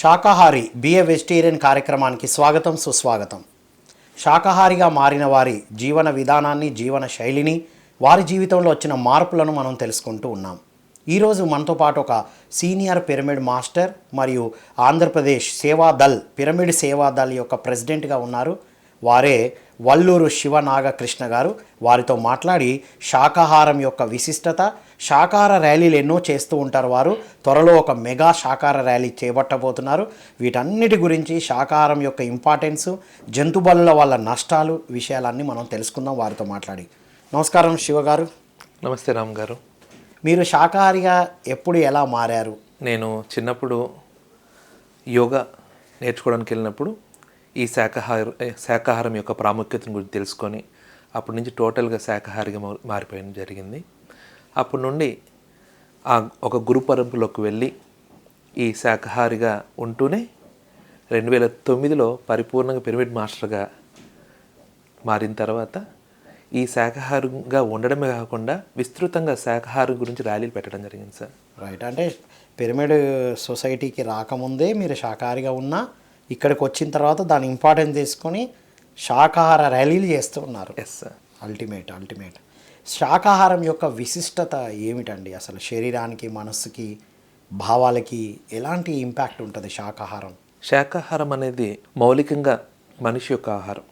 శాకాహారి be a vegetarian కార్యక్రమానికి స్వాగతం సుస్వాగతం. శాకాహారిగా మారిన వారి జీవన విధానాన్ని జీవన శైలిని వారి జీవితంలో వచ్చిన మార్పులను మనం తెలుసుకుంటూ ఉన్నాం. ఈరోజు మనతో పాటు ఒక సీనియర్ పిరమిడ్ మాస్టర్ మరియు ఆంధ్రప్రదేశ్ సేవాదల్ పిరమిడ్ సేవాదల్ యొక్క ప్రెసిడెంట్గా ఉన్నారు. వారే వల్లూరు శివనాగకృష్ణ గారు వారితో మాట్లాడి శాకాహారం యొక్క విశిష్టత శాకాహార ర్యాలీలు ఎన్నో చేస్తూ ఉంటారు వారు. త్వరలో ఒక మెగా శాకాహార ర్యాలీ చేపట్టబోతున్నారు. వీటన్నిటి గురించి శాకాహారం యొక్క ఇంపార్టెన్స్ జంతు బలుల వల్ల నష్టాలు విషయాలన్నీ మనం తెలుసుకుందాం వారితో మాట్లాడి. నమస్కారం శివ గారు. నమస్తే రామ్ గారు. మీరు శాకాహారిగా ఎప్పుడు ఎలా మారారు? నేను చిన్నప్పుడు యోగా నేర్చుకోవడానికి వెళ్ళినప్పుడు ఈ శాకాహార శాకాహారం యొక్క ప్రాముఖ్యతను గురించి తెలుసుకొని అప్పటి నుంచి టోటల్గా శాకాహారిగా మా- మారిపోయడం జరిగింది. అప్పటి నుండి ఆ ఒక గురు పరంపరలోకి వెళ్ళి ఈ శాకాహారిగా ఉంటూనే రెండు వేల తొమ్మిదిలో పరిపూర్ణంగా పిరమిడ్ మాస్టర్గా మారిన తర్వాత ఈ శాకాహారంగా ఉండడమే కాకుండా విస్తృతంగా శాకాహారం గురించి ర్యాలీలు పెట్టడం జరిగింది సార్. రైట్. అంటే పిరమిడ్ సొసైటీకి రాకముందే మీరు శాకాహారిగా ఉన్నా ఇక్కడికి వచ్చిన తర్వాత దాని ఇంపార్టెన్స్ తీసుకొని శాకాహార ర్యాలీలు చేస్తూ ఉన్నారు. ఎస్ సార్ అల్టిమేట్ అల్టిమేట్ శాకాహారం యొక్క విశిష్టత ఏమిటండి? అసలు శరీరానికి మనస్సుకి భావాలకి ఎలాంటి ఇంపాక్ట్ ఉంటుంది శాకాహారం? శాకాహారం అనేది మౌలికంగా మనిషి యొక్క ఆహారం.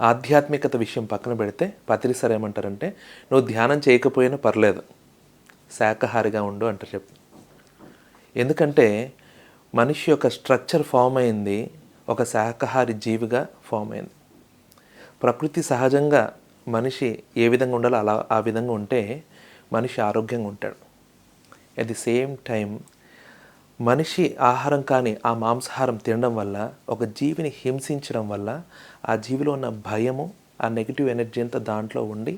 ఆధ్యాత్మికత విషయం పక్కన పెడితే పత్రిసార్ ఏమంటారంటే నువ్వు ధ్యానం చేయకపోయినా పర్లేదు. శాకాహారిగా ఉండు అంటారు చెప్పు. ఎందుకంటే మనిషి యొక్క స్ట్రక్చర్ ఫామ్ అయింది ఒక శాకాహారి జీవిగా ఫామ్ అయింది. ప్రకృతి సహజంగా మనిషి ఏ విధంగా ఉండాలో అలా ఆ విధంగా ఉంటే మనిషి ఆరోగ్యంగా ఉంటాడు. అట్ ది సేమ్ టైం మనిషి ఆహారం కానీ ఆ మాంసాహారం తినడం వల్ల ఒక జీవిని హింసించడం వల్ల ఆ జీవిలో ఉన్న భయము ఆ నెగిటివ్ ఎనర్జీ అంతా దాంట్లో ఉండి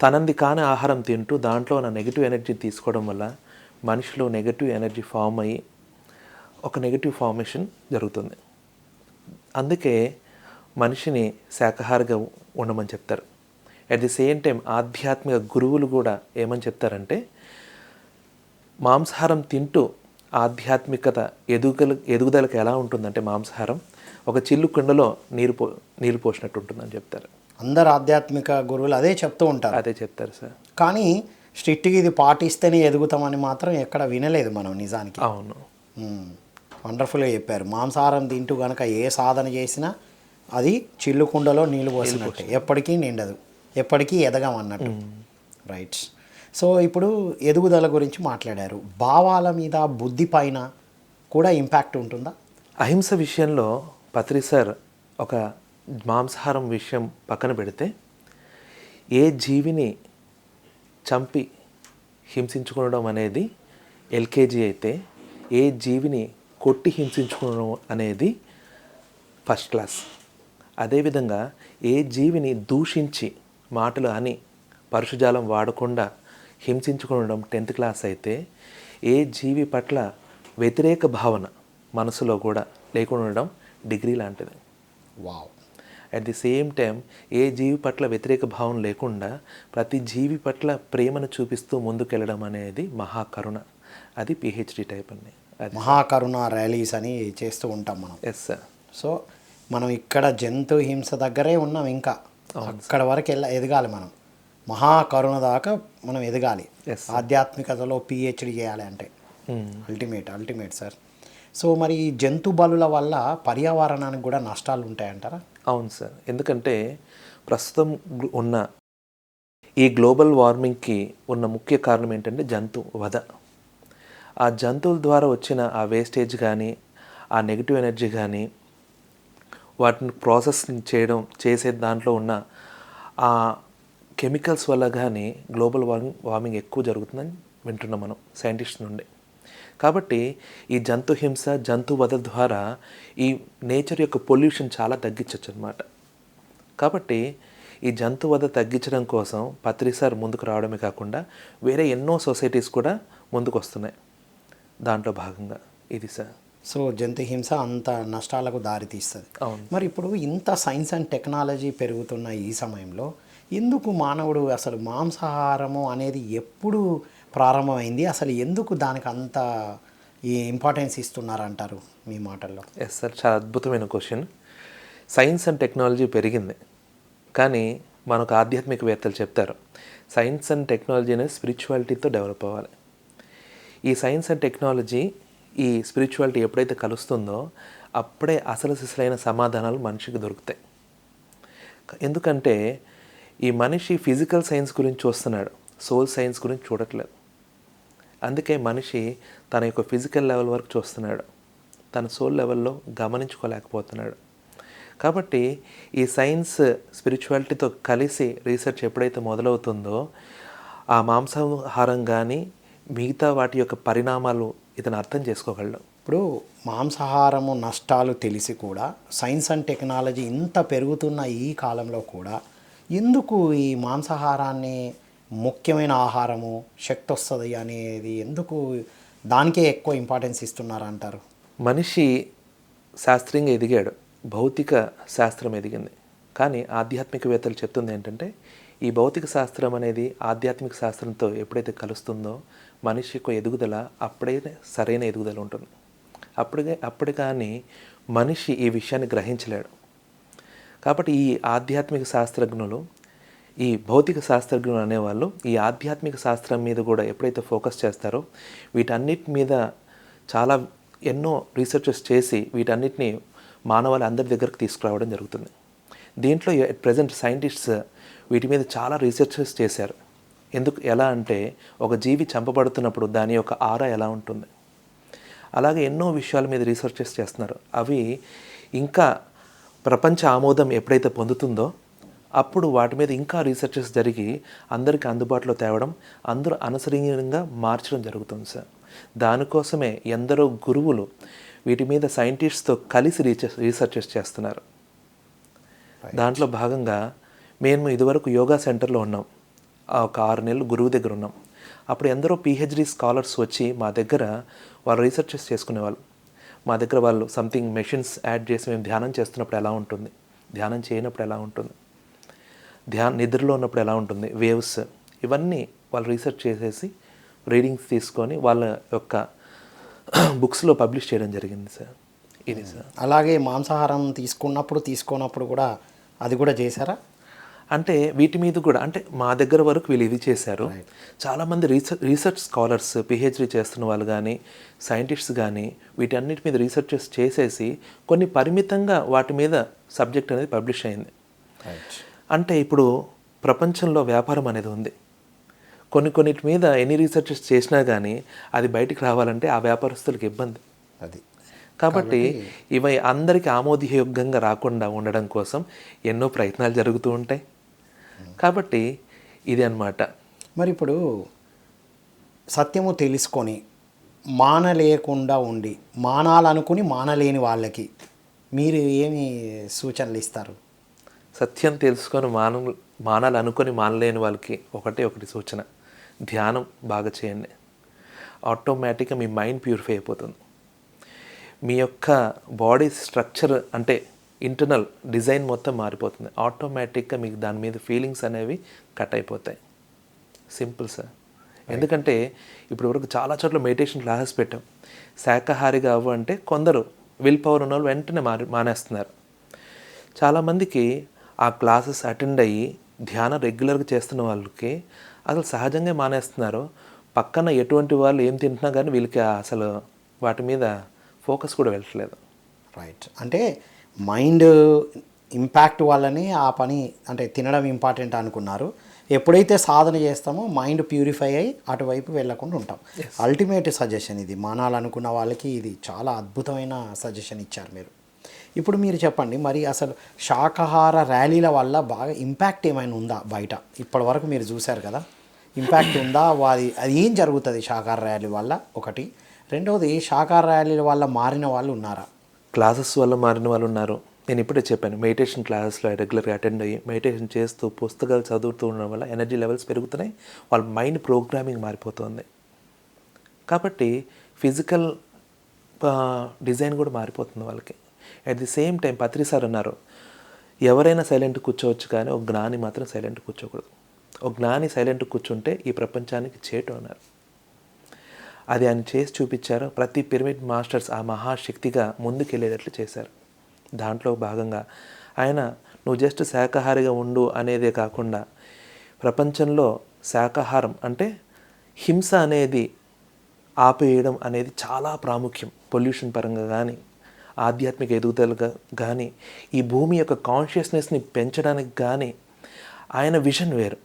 తనంది కాని ఆహారం తింటూ దాంట్లో ఉన్న నెగిటివ్ ఎనర్జీ తీసుకోవడం వల్ల మనిషిలో నెగిటివ్ ఎనర్జీ ఫామ్ అయ్యి ఒక నెగిటివ్ ఫార్మేషన్ జరుగుతుంది. అందుకే మనిషిని శాకాహారిగా ఉండమని చెప్తారు. అట్ ది సేమ్ టైం ఆధ్యాత్మిక గురువులు కూడా ఏమని చెప్తారంటే మాంసాహారం తింటూ ఆధ్యాత్మికత ఎదుగుదల ఎదుగుదలకు ఎలా ఉంటుందంటే మాంసాహారం ఒక చిల్లు కుండలో నీరు పో నీరు పోసినట్టు ఉంటుందని చెప్తారు. అందరు ఆధ్యాత్మిక గురువులు అదే చెప్తూ ఉంటారు. అదే చెప్తారు సార్. కానీ స్ట్రిక్ట్గా ఇది పాటిస్తేనే ఎదుగుతామని మాత్రం ఎక్కడ వినలేదు మనం నిజానికి. అవును. వండర్ఫుల్గా చెప్పారు. మాంసాహారం తింటూ కనుక ఏ సాధన చేసినా అది చిల్లు కుండలో నీళ్ళు పోసినట్టే. ఎప్పటికీ నిండదు. ఎప్పటికీ ఎదగం అన్నట్టు. రైట్ సో ఇప్పుడు ఎదుగుదల గురించి మాట్లాడారు. భావాల మీద బుద్ధి పైన కూడా ఇంపాక్ట్ ఉంటుందా? అహింస విషయంలో పత్రి సార్ ఒక మాంసాహారం విషయం పక్కన పెడితే ఏ జీవిని చంపి హింసించుకోవడం అనేది ఎల్కేజీ అయితే ఏ జీవిని కొట్టి హింసించుకోవడం అనేది ఫస్ట్ క్లాస్ అదేవిధంగా ఏ జీవిని దూషించి మాటలు అని పరుషజాలం వాడకుండా హింసించుకోవడం టెన్త్ క్లాస్ అయితే ఏ జీవి పట్ల వ్యతిరేక భావన మనసులో కూడా లేకుండా ఉండడం డిగ్రీ లాంటిది. Wow at the same time ఏ జీవి పట్ల వ్యతిరేక భావం లేకుండా ప్రతి జీవి పట్ల ప్రేమను చూపిస్తూ ముందుకెళ్ళడం అనేది మహాకరుణ. అది పిహెచ్డి టైప్ అండి. అది మహాకరుణ ర్యాలీస్ అని చేస్తూ ఉంటాం మనం. ఎస్ సార్ సో మనం ఇక్కడ జంతు హింస దగ్గరే ఉన్నాం ఇంకా. అక్కడ వరకు వెళ్ళ ఎదగాలి మనం. మహాకరుణ దాకా మనం ఎదగాలి. ఆధ్యాత్మికతలో పిహెచ్డి చేయాలి అంటే. అల్టిమేట్ అల్టిమేట్ సార్ సో మరి జంతు బలుల వల్ల పర్యావరణానికి కూడా నష్టాలు ఉంటాయంటారా? అవును సార్ ఎందుకంటే ప్రస్తుతం ఉన్న ఈ గ్లోబల్ వార్మింగ్కి ఉన్న ముఖ్య కారణం ఏంటంటే జంతు వధ. ఆ జంతువుల ద్వారా వచ్చిన ఆ వేస్టేజ్ కానీ ఆ నెగిటివ్ ఎనర్జీ కానీ వాటిని ప్రాసెస్ చేయడం చేసే దాంట్లో ఉన్న ఆ కెమికల్స్ వల్ల కానీ గ్లోబల్ వార్మింగ్ వార్మింగ్ ఎక్కువ జరుగుతుందని వింటున్నాం మనం సైంటిస్ట్ నుండి. కాబట్టి ఈ జంతు హింస జంతు వధ ద్వారా ఈ నేచర్ యొక్క పొల్యూషన్ చాలా తగ్గించవచ్చు అనమాట కాబట్టి ఈ జంతు వధ తగ్గించడం కోసం పత్రిసార్ ముందుకు రావడమే కాకుండా వేరే ఎన్నో సొసైటీస్ కూడా ముందుకు వస్తున్నాయి దాంట్లో భాగంగా ఇది సార్. సో జంతు హింస అంత నష్టాలకు దారితీస్తుంది అవును. మరి ఇప్పుడు ఇంత సైన్స్ అండ్ టెక్నాలజీ పెరుగుతున్న ఈ సమయంలో ఎందుకు మానవుడు అసలు మాంసాహారము అనేది ఎప్పుడు ప్రారంభమైంది? అసలు ఎందుకు దానికి అంత ఈ ఇంపార్టెన్స్ ఇస్తున్నారంటారు మీ మాటల్లో? ఎస్ సార్ చాలా అద్భుతమైన క్వశ్చన్ సైన్స్ అండ్ టెక్నాలజీ పెరిగింది. కానీ మనకు ఆధ్యాత్మికవేత్తలు చెప్తారు సైన్స్ అండ్ టెక్నాలజీ అనేది స్పిరిచువాలిటీతో డెవలప్ అవ్వాలి. ఈ సైన్స్ అండ్ టెక్నాలజీ ఈ స్పిరిచువాలిటీ ఎప్పుడైతే కలుస్తుందో అప్పుడే అసలు సిసలైన సమాధానాలు మనిషికి దొరుకుతాయి. ఎందుకంటే ఈ మనిషి ఫిజికల్ సైన్స్ గురించి చూస్తున్నాడు సోల్ సైన్స్ గురించి చూడట్లేదు. అందుకే మనిషి తన యొక్క ఫిజికల్ లెవెల్ వరకు చూస్తున్నాడు తన సోల్ లెవెల్లో గమనించుకోలేకపోతున్నాడు. కాబట్టి ఈ సైన్స్ స్పిరిచువాలిటీతో కలిసి రీసెర్చ్ ఎప్పుడైతే మొదలవుతుందో ఆ మాంసాహారం కానీ మిగతా వాటి యొక్క పరిణామాలు ఇతను అర్థం చేసుకోగలడు. ఇప్పుడు మాంసాహారము నష్టాలు తెలిసి కూడా సైన్స్ అండ్ టెక్నాలజీ ఇంత పెరుగుతున్న ఈ కాలంలో కూడా ఎందుకు ఈ మాంసాహారాన్ని ముఖ్యమైన ఆహారము శక్తి వస్తుంది అనేది ఎందుకు దానికే ఎక్కువ ఇంపార్టెన్స్ ఇస్తున్నారంటారు? మనిషి శాస్త్రీయంగా ఎదిగాడు భౌతిక శాస్త్రం ఎదిగింది. కానీ ఆధ్యాత్మికవేత్తలు చెప్తుంది ఏంటంటే ఈ భౌతిక శాస్త్రం అనేది ఆధ్యాత్మిక శాస్త్రంతో ఎప్పుడైతే కలుస్తుందో మనిషి యొక్క ఎదుగుదల అప్పుడే సరైన ఎదుగుదల ఉంటుంది. అప్పుడే అప్పుడు కానీ మనిషి ఈ విషయాన్ని గ్రహించలేడు. కాబట్టి ఈ ఆధ్యాత్మిక శాస్త్రజ్ఞులు ఈ భౌతిక శాస్త్రజ్ఞులు అనేవాళ్ళు ఈ ఆధ్యాత్మిక శాస్త్రం మీద కూడా ఎప్పుడైతే ఫోకస్ చేస్తారో వీటన్నిటి మీద చాలా ఎన్నో రీసెర్చెస్ చేసి వీటన్నిటిని మానవాళి అందరి దగ్గరకు తీసుకురావడం జరుగుతుంది. దీంట్లో ఎట్ ప్రజెంట్ సైంటిస్ట్స్ వీటి మీద చాలా రీసెర్చెస్ చేశారు. ఎందుకు ఎలా అంటే ఒక జీవి చంపబడుతున్నప్పుడు దాని యొక్క ఆరా ఎలా ఉంటుంది? అలాగే ఎన్నో విషయాల మీద రీసెర్చెస్ చేస్తున్నారు. అవి ఇంకా ప్రపంచ ఆమోదం ఎప్పుడైతే పొందుతుందో అప్పుడు వాటి మీద ఇంకా రీసెర్చెస్ జరిగి అందరికీ అందుబాటులో తేవడం అందరూ అనుసరణీయంగా మార్చడం జరుగుతుంది సార్. దానికోసమే ఎందరో గురువులు వీటి మీద సైంటిస్ట్తో కలిసి రీసెర్చ్ రీసెర్చెస్ చేస్తున్నారు. దాంట్లో భాగంగా మేము ఇదివరకు యోగా సెంటర్లో ఉన్నాం. ఒక ఆరు నెలలు గురువు దగ్గర ఉన్నాం. అప్పుడు ఎందరో పిహెచ్డి స్కాలర్స్ వచ్చి మా దగ్గర వాళ్ళు రీసెర్చెస్ చేసుకునేవాళ్ళు. మా దగ్గర వాళ్ళు సంథింగ్ మెషిన్స్ యాడ్ చేసి మేము ధ్యానం చేస్తున్నప్పుడు ఎలా ఉంటుంది? ధ్యానం చేయనప్పుడు ఎలా ఉంటుంది? ధ్యాన నిద్రలో ఉన్నప్పుడు ఎలా ఉంటుంది? వేవ్స్ ఇవన్నీ వాళ్ళు రీసెర్చ్ చేసేసి రీడింగ్స్ తీసుకొని వాళ్ళ యొక్క బుక్స్లో పబ్లిష్ చేయడం జరిగింది సార్. ఇది సార్. అలాగే మాంసాహారం తీసుకున్నప్పుడు తీసుకోనప్పుడు కూడా అది కూడా చేశారా? అంటే వీటి మీద కూడా అంటే మా దగ్గర వరకు వీళ్ళు ఇది చేశారు. చాలామంది రీసెర్చ్ రీసెర్చ్ స్కాలర్స్ పిహెచ్డి చేస్తున్న వాళ్ళు కానీ సైంటిస్ట్స్ కానీ వీటన్నిటి మీద రీసెర్చెస్ చేసేసి కొన్ని పరిమితంగా వాటి మీద సబ్జెక్ట్ అనేది పబ్లిష్ అయింది. అంటే ఇప్పుడు ప్రపంచంలో వ్యాపారం అనేది ఉంది. కొన్ని కొన్నిటి మీద ఎన్ని రీసెర్చెస్ చేసినా కానీ అది బయటికి రావాలంటే ఆ వ్యాపారస్తులకు ఇబ్బంది. అది. కాబట్టి ఇవి అందరికీ ఆమోదయోగ్యంగా రాకుండా ఉండడం కోసం ఎన్నో ప్రయత్నాలు జరుగుతూ ఉంటాయి. కాబట్టి ఇది అన్నమాట. మరి ఇప్పుడు సత్యము తెలుసుకొని మానలేకుండా ఉండి మానాలనుకుని మానలేని వాళ్ళకి మీరు ఏమి సూచనలు ఇస్తారు? సత్యం తెలుసుకొని మాన మానాలు అనుకొని మానలేని వాళ్ళకి ఒకటే ఒకటి సూచన. ధ్యానం బాగా చేయండి. ఆటోమేటిక్గా మీ మైండ్ ప్యూరిఫై అయిపోతుంది. మీ యొక్క బాడీ స్ట్రక్చర్ అంటే ఇంటర్నల్ డిజైన్ మొత్తం మారిపోతుంది. ఆటోమేటిక్గా మీకు దాని మీద ఫీలింగ్స్ అనేవి కట్ అయిపోతాయి. సింపుల్ సార్ ఎందుకంటే ఇప్పుడు వరకు చాలా చోట్ల మెడిటేషన్ క్లాసెస్ పెట్టాం. శాకాహారిగా అవ్వ అంటే కొందరు విల్ పవర్ ఉన్న వాళ్ళు వెంటనే మారి మానేస్తున్నారు. చాలామందికి ఆ క్లాసెస్ అటెండ్ అయ్యి ధ్యానం రెగ్యులర్గా చేస్తున్న వాళ్ళకి అసలు సహజంగా మానేస్తున్నారు. పక్కన ఎటువంటి వాళ్ళు ఏం తింటున్నా కానీ వీళ్ళకి అసలు వాటి మీద ఫోకస్ కూడా వెళ్ళట్లేదు. రైట్ అంటే మైండ్ ఇంపాక్ట్ వల్లనే ఆ పని అంటే తినడం ఇంపార్టెంట్ అనుకున్నారు. ఎప్పుడైతే సాధన చేస్తామో మైండ్ ప్యూరిఫై అయ్యి అటువైపు వెళ్ళకుండా ఉంటాం. అల్టిమేట్ సజెషన్ ఇది. మానాలనుకున్న వాళ్ళకి ఇది చాలా అద్భుతమైన సజెషన్ ఇచ్చారు మీరు. ఇప్పుడు మీరు చెప్పండి మరి అసలు శాకాహార ర్యాలీల వల్ల బాగా ఇంపాక్ట్ ఏమైనా ఉందా బయట? ఇప్పటి వరకు మీరు చూశారు కదా. ఇంపాక్ట్ ఉందా? వారి అది ఏం జరుగుతుంది శాకాహార ర్యాలీ వల్ల? ఒకటి. రెండవది శాకాహార ర్యాలీల వల్ల మారిన వాళ్ళు ఉన్నారా? క్లాసెస్ వల్ల మారిన వాళ్ళు ఉన్నారు. నేను ఇప్పుడే చెప్పాను మెడిటేషన్ క్లాసెస్లో రెగ్యులర్గా అటెండ్ అయ్యి మెడిటేషన్ చేస్తూ పుస్తకాలు చదువుతూ ఉండడం వల్ల ఎనర్జీ లెవెల్స్ పెరుగుతున్నాయి వాళ్ళ మైండ్ ప్రోగ్రామింగ్ మారిపోతుంది. కాబట్టి ఫిజికల్ డిజైన్ కూడా మారిపోతుంది వాళ్ళకి. At the same time Patri sir అన్నారు ఎవరైనా సైలెంట్ కూర్చోవచ్చు కానీ ఒక జ్ఞాని మాత్రం సైలెంట్ కూర్చోకూడదు. ఒక జ్ఞాని సైలెంట్ కూర్చుంటే ఈ ప్రపంచానికి చేటు అన్నారు. అది ఆయన చేసి చూపించారు. ప్రతి పిరమిడ్ మాస్టర్స్ ఆ మహాశక్తిగా ముందుకెళ్ళేటట్లు చేశారు. దాంట్లో భాగంగా ఆయన నువ్వు జస్ట్ శాకాహారిగా ఉండు అనేదే కాకుండా ప్రపంచంలో శాకాహారం అంటే హింస అనేది ఆపేయడం అనేది చాలా ప్రాముఖ్యం. పొల్యూషన్ పరంగా కానీ ఆధ్యాత్మిక ఎదుగుదలగా కానీ ఈ భూమి యొక్క కాన్షియస్నెస్ని పెంచడానికి కానీ ఆయన విజన్ వేరు.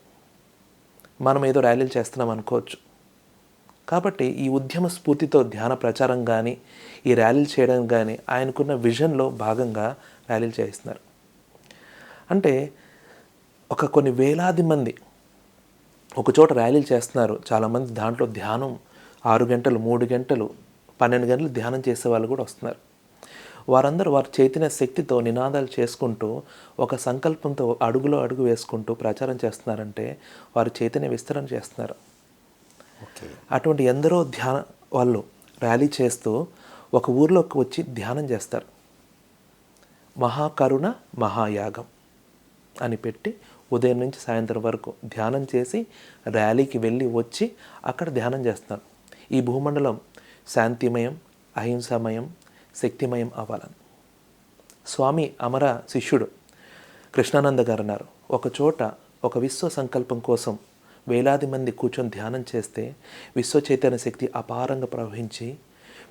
మనం ఏదో ర్యాలీలు చేస్తున్నాం అనుకోవచ్చు. కాబట్టి ఈ ఉద్యమ స్ఫూర్తితో ధ్యాన ప్రచారం కానీ ఈ ర్యాలీలు చేయడం కానీ ఆయనకున్న విజన్లో భాగంగా ర్యాలీలు చేయిస్తున్నారు. అంటే ఒక కొన్ని వేలాది మంది ఒకచోట ర్యాలీలు చేస్తున్నారు. చాలామంది దాంట్లో ధ్యానం ఆరు గంటలు మూడు గంటలు పన్నెండు గంటలు ధ్యానం చేసే వాళ్ళు కూడా వస్తున్నారు. వారందరూ వారి చైతన్య శక్తితో నినాదాలు చేసుకుంటూ ఒక సంకల్పంతో అడుగులో అడుగు వేసుకుంటూ ప్రచారం చేస్తున్నారంటే వారు చైతన్య విస్తరణ చేస్తున్నారు. అటువంటి ఎందరో ధ్యాన వాళ్ళు ర్యాలీ చేస్తూ ఒక ఊర్లోకి వచ్చి ధ్యానం చేస్తారు. మహాకరుణ మహాయాగం అని పెట్టి ఉదయం నుంచి సాయంత్రం వరకు ధ్యానం చేసి ర్యాలీకి వెళ్ళి వచ్చి అక్కడ ధ్యానం చేస్తారు. ఈ భూమండలం శాంతిమయం అహింసామయం శక్తిమయం అవ్వాలని. స్వామి అమర శిష్యుడు కృష్ణానంద గారు అన్నారు ఒక చోట ఒక విశ్వ సంకల్పం కోసం వేలాది మంది కూర్చొని ధ్యానం చేస్తే విశ్వ చైతన్య శక్తి అపారంగా ప్రవహించి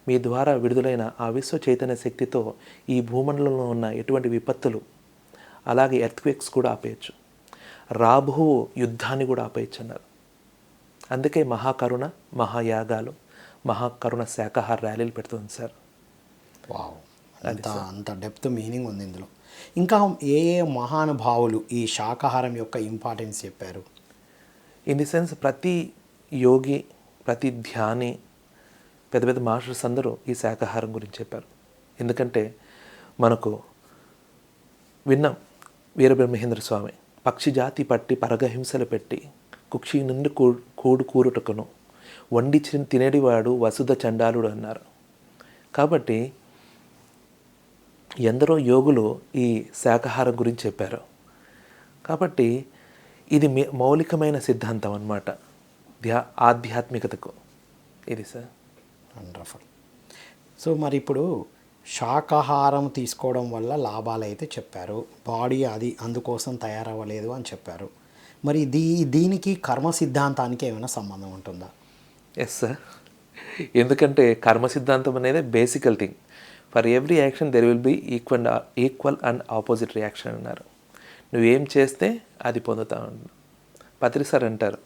మీ ద్వారా విడుదలైన ఆ విశ్వ చైతన్య శక్తితో ఈ భూమండలంలో ఉన్న ఎటువంటి విపత్తులు అలాగే ఎర్త్క్వేక్స్ కూడా ఆపేయచ్చు. రాబో యుద్ధాన్ని కూడా ఆపేయచ్చు అన్నారు అందుకే మహాకరుణ మహాయాగాలు మహాకరుణ శాకాహార ర్యాలీలు పెడుతుంది సార్. అంత అంత డెప్త్ మీనింగ్ ఉంది ఇందులో. ఇంకా ఏ ఏ మహానుభావులు ఈ శాకాహారం యొక్క ఇంపార్టెన్స్ చెప్పారు? ఇన్ ది సెన్స్ ప్రతి యోగి ప్రతి ధ్యాని పెద్ద పెద్ద మాస్టర్స్ అందరూ ఈ శాకాహారం గురించి చెప్పారు. ఎందుకంటే మనకు విన్నాం వీరబ్రహ్మేంద్ర స్వామి పక్షి జాతి పట్టి పరగహింసలు పెట్టి కుక్షి నుండి కూ కూడు కూరుటకును వండి తినేడివాడు వసుధ చండాలుడు అన్నారు. కాబట్టి ఎందరో యోగులు ఈ శాకాహారం గురించి చెప్పారు. కాబట్టి ఇది మౌలికమైన సిద్ధాంతం అన్నమాట. ధ్యా ఆధ్యాత్మికతకు. ఇది సార్. వండర్ఫుల్ సో మరి ఇప్పుడు శాకాహారం తీసుకోవడం వల్ల లాభాలు అయితే చెప్పారు. బాడీ అది అందుకోసం తయారవ్వలేదు అని చెప్పారు. మరి దీ దీనికి కర్మ సిద్ధాంతానికి ఏమైనా సంబంధం ఉంటుందా? ఎస్ సార్ ఎందుకంటే కర్మ సిద్ధాంతం అనేది basical thing for every action there will be equal equal and opposite reaction అన్నారు. నువ్వేం చేస్తే అది పొందుతావు అన్నారు. పత్రి సార్ అంటారు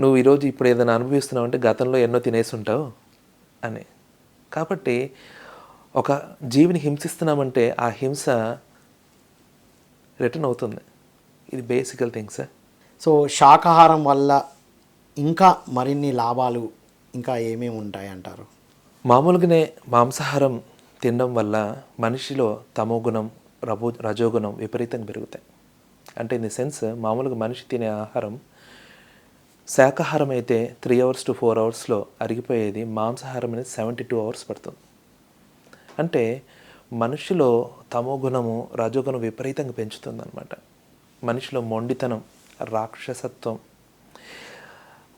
నువ్వు ఈరోజు ఇప్పుడు ఏదైనా అనుభవిస్తున్నావు అంటే గతంలో ఎన్నో తినేసి ఉంటావు? అని. కాబట్టి ఒక జీవిని హింసిస్తున్నామంటే ఆ హింస రిటర్న్ అవుతుంది. ఇది బేసికల్ థింగ్ సార్. సో శాకాహారం వల్ల ఇంకా మరిన్ని లాభాలు ఇంకా ఏమేమి ఉంటాయి అంటారు? మామూలుగానే మాంసాహారం తినడం వల్ల మనిషిలో తమో గుణం రబో రజోగుణం విపరీతంగా పెరుగుతాయి. అంటే ఇన్ ది సెన్స్ మామూలుగా మనిషి తినే ఆహారం శాకాహారం అయితే త్రీ అవర్స్ టు ఫోర్ అవర్స్లో అరిగిపోయేది మాంసాహారం అనేది సెవెంటీ టూ అవర్స్ పడుతుంది. అంటే మనిషిలో తమో గుణము రజోగుణం విపరీతంగా పెంచుతుందన్నమాట. మనిషిలో మొండితనం రాక్షసత్వం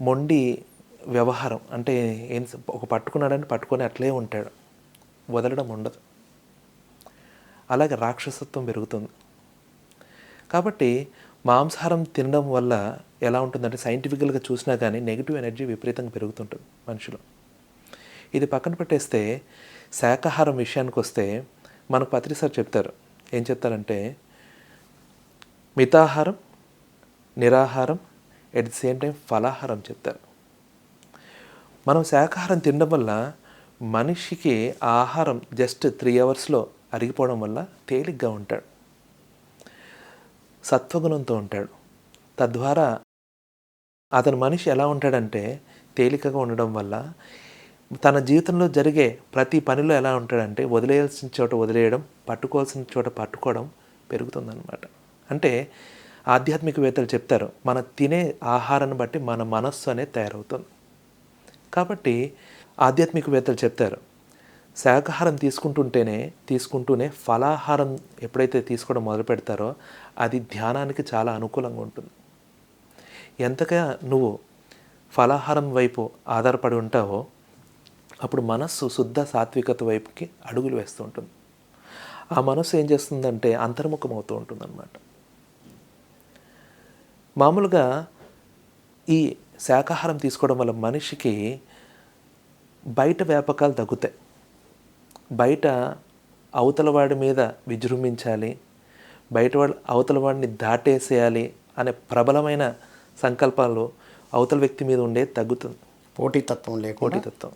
మొండి వ్యవహారం అంటే ఏం ఒక పట్టుకున్నాడని పట్టుకొని అట్లే ఉంటాడు. వదలడం ఉండదు. అలాగే రాక్షసత్వం పెరుగుతుంది. కాబట్టి మాంసాహారం తినడం వల్ల ఎలా ఉంటుందంటే సైంటిఫికల్గా చూసినా కానీ నెగిటివ్ ఎనర్జీ విపరీతంగా పెరుగుతుంటుంది మనుషులు. ఇది పక్కన పెట్టేస్తే శాకాహారం విషయానికి వస్తే మనకు పత్రి చెప్తారు. ఏం చెప్తారంటే మితాహారం నిరాహారం ఎట్ ది సేమ్ టైం ఫలాహారం చెప్తారు. మనం శాకాహారం తినడం వల్ల మనిషికి ఆహారం జస్ట్ త్రీ అవర్స్లో అరిగిపోవడం వల్ల తేలిగ్గా ఉంటాడు. సత్వగుణంతో ఉంటాడు. తద్వారా అతని మనిషి ఎలా ఉంటాడంటే తేలికగా ఉండడం వల్ల తన జీవితంలో జరిగే ప్రతి పనిలో ఎలా ఉంటాడంటే వదిలేయాల్సిన చోట వదిలేయడం పట్టుకోవాల్సిన చోట పట్టుకోవడం పెరుగుతుందన్నమాట. అంటే ఆధ్యాత్మికవేత్తలు చెప్తారు మన తినే ఆహారాన్ని బట్టి మన మనస్సు అనేది తయారవుతుంది. కాబట్టి ఆధ్యాత్మికవేత్తలు చెప్తారు శాకాహారం తీసుకుంటుంటేనే తీసుకుంటూనే ఫలాహారం ఎప్పుడైతే తీసుకోవడం మొదలు పెడతారో అది ధ్యానానికి చాలా అనుకూలంగా ఉంటుంది. ఎంతగా నువ్వు ఫలాహారం వైపు ఆధారపడి ఉంటావో అప్పుడు మనస్సు శుద్ధ సాత్వికత వైపుకి అడుగులు వేస్తూ ఉంటుంది. ఆ మనస్సు ఏం చేస్తుందంటే అంతర్ముఖం అవుతూ ఉంటుంది మామూలుగా ఈ శాకాహారం తీసుకోవడం వల్ల మనిషికి బయట వ్యాపకాలు తగ్గుతాయి. బయట అవతల వాడి మీద విజృంభించాలి బయట వాడు అవతల వాడిని దాటేసేయాలి అనే ప్రబలమైన సంకల్పాలు అవతల వ్యక్తి మీద ఉండే తగ్గుతుంది పోటీతత్వం లేకుండా పోటీతత్వం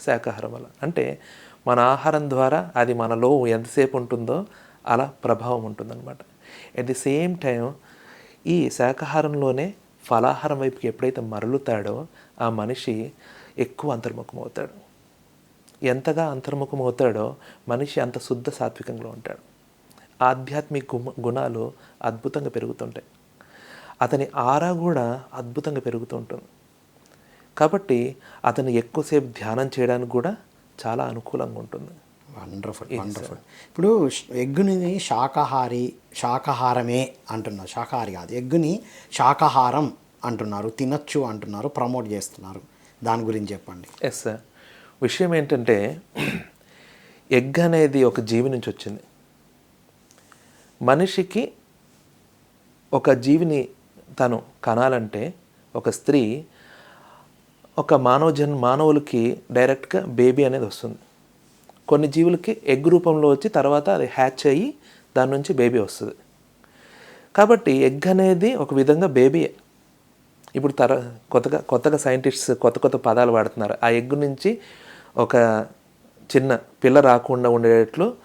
శాకాహారం వల్ల. అంటే మన ఆహారం ద్వారా అది మనలో ఎంతసేపు ఉంటుందో అలా ప్రభావం ఉంటుందన్నమాట. ఎట్ ది సేమ్ టైం ఈ శాకాహారంలోనే ఫలాహారం వైపుకి ఎప్పుడైతే మరలుతాడో ఆ మనిషి ఎక్కువ అంతర్ముఖం అవుతాడు ఎంతగా అంతర్ముఖం అవుతాడో మనిషి అంత శుద్ధ సాత్వికంలో ఉంటాడు. ఆధ్యాత్మిక గుణాలు అద్భుతంగా పెరుగుతుంటాయి. అతని ఆరా కూడా అద్భుతంగా పెరుగుతూ ఉంటుంది కాబట్టి అతను ఎక్కువసేపు ధ్యానం చేయడానికి కూడా చాలా అనుకూలంగా ఉంటుంది. వండర్ఫుల్ వండర్ఫుల్ ఇప్పుడు ఎగ్గుని శాకాహారి శాకాహారమే అంటున్నారు శాకాహారి కాదు ఎగ్గుని శాకాహారం అంటున్నారు తినచ్చు అంటున్నారు ప్రమోట్ చేస్తున్నారు. దాని గురించి చెప్పండి. ఎస్ సార్ విషయం ఏంటంటే ఎగ్ అనేది ఒక జీవి నుంచి వచ్చింది. మనిషికి ఒక జీవిని తను కనాలంటే ఒక స్త్రీ ఒక మానవ జన్ మానవులకి డైరెక్ట్గా బేబీ అనేది వస్తుంది. కొన్ని జీవులకి ఎగ్ రూపంలో వచ్చి తర్వాత అది హ్యాచ్ అయ్యి దాని నుంచి బేబీ వస్తుంది. కాబట్టి ఎగ్ అనేది ఒక విధంగా బేబీయే ఇప్పుడు తర కొత్తగా కొత్తగా సైంటిస్ట్స్ కొత్త కొత్త పదాలు వాడుతున్నారు. ఆ ఎగ్ నుంచి ఒక చిన్న పిల్ల రాకుండా ఉండేటట్లు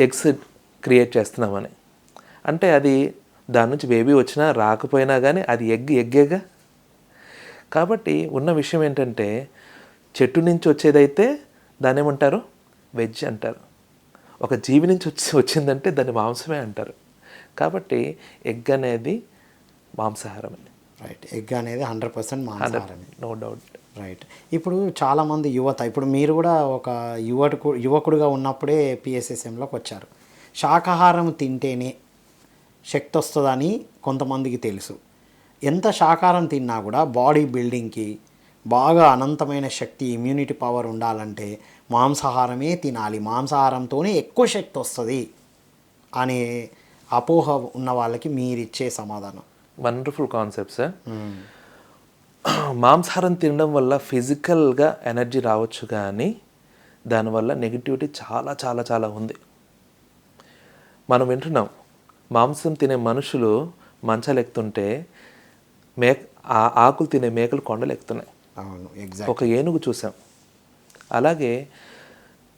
ఎగ్స్ క్రియేట్ చేస్తున్నామని. అంటే అది దాని నుంచి బేబీ వచ్చినా రాకపోయినా కానీ అది ఎగ్ ఎగ్గేగా. కాబట్టి ఉన్న విషయం ఏంటంటే చెట్టు నుంచి వచ్చేదైతే దాన్ని ఏమంటారు? వెజ్ అంటారు. ఒక జీవి నుంచి వచ్చి వచ్చిందంటే దాన్ని మాంసమే అంటారు. కాబట్టి ఎగ్ అనేది మాంసాహారమే. రైట్ ఎగ్ అనేది hundred percent మాంసాహారమే. No doubt. Right ఇప్పుడు చాలామంది యువత ఇప్పుడు మీరు కూడా ఒక యువకు యువకుడుగా ఉన్నప్పుడే పిఎస్ఎస్ఎంలోకి వచ్చారు. శాకాహారం తింటేనే శక్తి వస్తుందని కొంతమందికి తెలుసు. ఎంత శాకాహారం తిన్నా కూడా బాడీ బిల్డింగ్కి బాగా అనంతమైన శక్తి ఇమ్యూనిటీ పవర్ ఉండాలంటే మాంసాహారమే తినాలి. మాంసాహారంతోనే ఎక్కువ శక్తి వస్తుంది అనే అపోహ ఉన్న వాళ్ళకి మీరిచ్చే సమాధానం. వండర్ఫుల్ కాన్సెప్ట్ సార్ మాంసాహారం తినడం వల్ల ఫిజికల్గా ఎనర్జీ రావచ్చు కానీ దానివల్ల నెగిటివిటీ చాలా చాలా చాలా ఉంది. మనం వింటున్నాం మాంసం తినే మనుషులు మంచాలు ఎక్కుతుంటే మే ఆ ఆకులు తినే మేకలు కొండలు ఎక్కుతున్నాయి. అవును ఒక ఏనుగు చూసాం. అలాగే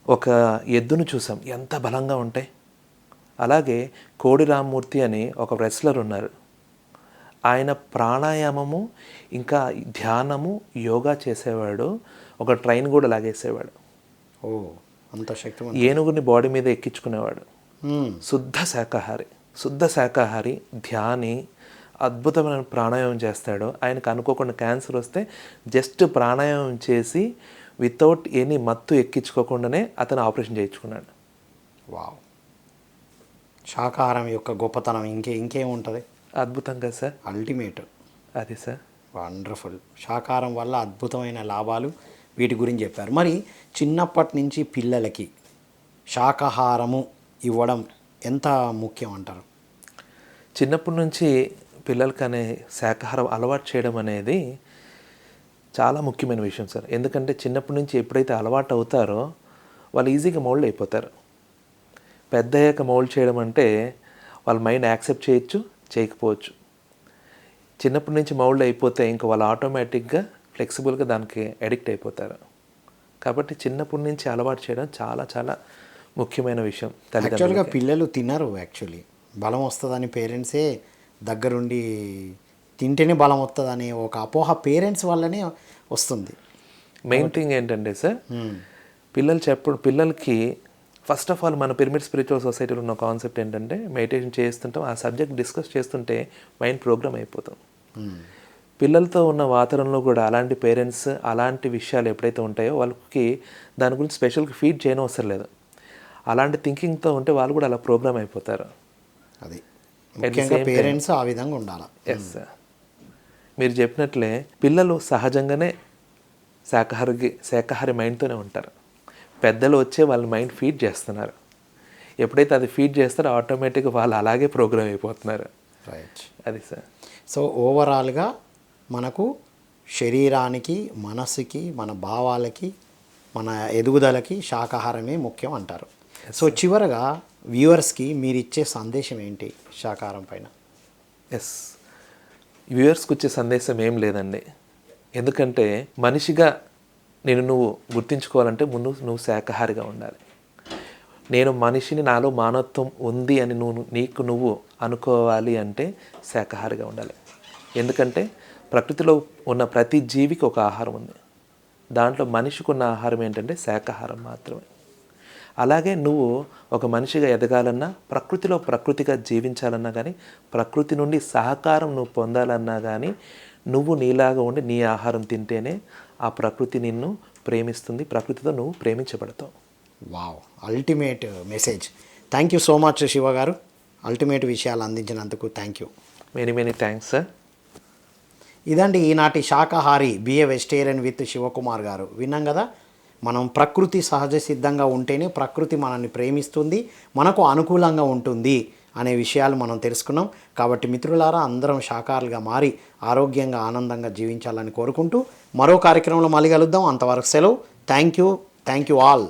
ఒక ఎద్దును చూసాం ఎంత బలంగా ఉంటాయి. అలాగే కోడి రామ్మూర్తి అని ఒక రెస్లర్ ఉన్నారు. ఆయన ప్రాణాయామము ఇంకా ధ్యానము యోగా చేసేవాడు. ఒక ట్రైన్ కూడా లాగేసేవాడు. ఓ అంత శక్తివంతం ఏనుగుని బాడీ మీద ఎక్కించుకునేవాడు. శుద్ధ శాకాహారి శుద్ధ శాకాహారి ధ్యాని అద్భుతమైన ప్రాణాయామం చేస్తాడు. ఆయనకు అనుకోకుండా క్యాన్సర్ వస్తే జస్ట్ ప్రాణాయామం చేసి వితౌట్ ఎనీ మత్తు ఎక్కించుకోకుండానే అతను ఆపరేషన్ చేయించుకున్నాడు. వావ్. శాకాహారం యొక్క గొప్పతనం ఇంకే ఇంకేం ఉంటుంది అద్భుతంగా సార్. అల్టిమేట్ అది సార్. వండర్ఫుల్ శాకాహారం వల్ల అద్భుతమైన లాభాలు వీటి గురించి చెప్పారు. మరి చిన్నప్పటి నుంచి పిల్లలకి శాకాహారము ఇవ్వడం ఎంత ముఖ్యం అంటారు? చిన్నప్పటి నుంచి పిల్లలకి అనే శాకాహారం అలవాటు చేయడం అనేది చాలా ముఖ్యమైన విషయం సార్. ఎందుకంటే చిన్నప్పటి నుంచి ఎప్పుడైతే అలవాటు అవుతారో వాళ్ళు ఈజీగా మౌల్డ్ అయిపోతారు. పెద్ద అయ్యాక మౌల్డ్ చేయడం అంటే వాళ్ళ మైండ్ యాక్సెప్ట్ చేయొచ్చు చేయకపోవచ్చు. చిన్నప్పటి నుంచి మౌల్డ్ అయిపోతే ఇంకా వాళ్ళు ఆటోమేటిక్గా ఫ్లెక్సిబుల్గా దానికి అడిక్ట్ అయిపోతారు. కాబట్టి చిన్నప్పటి నుంచి అలవాటు చేయడం చాలా చాలా ముఖ్యమైన విషయం యాక్చువల్గా పిల్లలు తినరు యాక్చువల్లీ. బలం వస్తుందని పేరెంట్సే దగ్గరుండి తింటేనే బలం వస్తుందనే ఒక అపోహ పేరెంట్స్ వల్లనే వస్తుంది. మెయిన్ థింగ్ ఏంటంటే సార్ పిల్లలు చెప్పడం పిల్లలకి ఫస్ట్ ఆఫ్ ఆల్ మన పిరమిడ్ స్పిరిచువల్ సొసైటీలో ఉన్న కాన్సెప్ట్ ఏంటంటే మెడిటేషన్ చేస్తుంటాం ఆ సబ్జెక్ట్ డిస్కస్ చేస్తుంటే మైండ్ ప్రోగ్రామ్ అయిపోతాం. పిల్లలతో ఉన్న వాతావరణంలో కూడా అలాంటి పేరెంట్స్ అలాంటి విషయాలు ఎప్పుడైతే ఉంటాయో వాళ్ళకి దాని గురించి స్పెషల్గా ఫీడ్ చేయడం అవసరం లేదు. అలాంటి థింకింగ్తో ఉంటే వాళ్ళు కూడా అలా ప్రోగ్రామ్ అయిపోతారు. అది. పేరెంట్స్ ఆ విధంగా ఉండాలి. ఎస్ మీరు చెప్పినట్లే పిల్లలు సహజంగానే శాకాహారికి శాకాహారి మైండ్తోనే ఉంటారు. పెద్దలు వచ్చే వాళ్ళ మైండ్ ఫీడ్ చేస్తున్నారు. ఎప్పుడైతే అది ఫీడ్ చేస్తారో ఆటోమేటిక్గా వాళ్ళు అలాగే ప్రోగ్రామ్ అయిపోతున్నారు. రైట్ అది సార్. సో ఓవరాల్గా మనకు శరీరానికి మనసుకి మన భావాలకి మన ఎదుగుదలకి శాకాహారమే ముఖ్యం అంటారు. సో చివరగా వ్యూవర్స్కి మీరు ఇచ్చే సందేశం ఏంటి శాకాహారం పైన? ఎస్ వ్యూయర్స్కి వచ్చే సందేశం ఏం లేదండి. ఎందుకంటే మనిషిగా నేను నువ్వు గుర్తించుకోవాలంటే ముందు నువ్వు శాకాహారిగా ఉండాలి. నేను మనిషిని నాలో మానవత్వం ఉంది అని నువ్వు నీకు నువ్వు అనుకోవాలి అంటే శాకాహారిగా ఉండాలి. ఎందుకంటే ప్రకృతిలో ఉన్న ప్రతి జీవికి ఒక ఆహారం ఉంది. దాంట్లో మనిషికి ఉన్న ఆహారం ఏంటంటే శాకాహారం మాత్రమే. అలాగే నువ్వు ఒక మనిషిగా ఎదగాలన్నా ప్రకృతిలో ప్రకృతిగా జీవించాలన్నా కానీ ప్రకృతి నుండి సహకారం నువ్వు పొందాలన్నా కానీ నువ్వు నీలాగా ఉండి నీ ఆహారం తింటేనే ఆ ప్రకృతి నిన్ను ప్రేమిస్తుంది ప్రకృతితో నువ్వు ప్రేమించబడతావు. Wow ultimate message thank you so much Shiva garu. Ultimate విషయాలు అందించినందుకు thank you many many thanks sir ఇదండి ఈనాటి శాకాహారి be a vegetarian with Shivakumar garu. విన్నాం కదా? మనం ప్రకృతి సహజ సిద్ధంగా ఉంటేనే ప్రకృతి మనల్ని ప్రేమిస్తుంది మనకు అనుకూలంగా ఉంటుంది. అనే విషయాలు మనం తెలుసుకున్నాం. కాబట్టి మిత్రులారా అందరం శాకాహారులుగా మారి ఆరోగ్యంగా ఆనందంగా జీవించాలని కోరుకుంటూ మరో కార్యక్రమంలో మళ్ళీ కలుద్దాం. అంతవరకు సెలవు. Thank you thank you all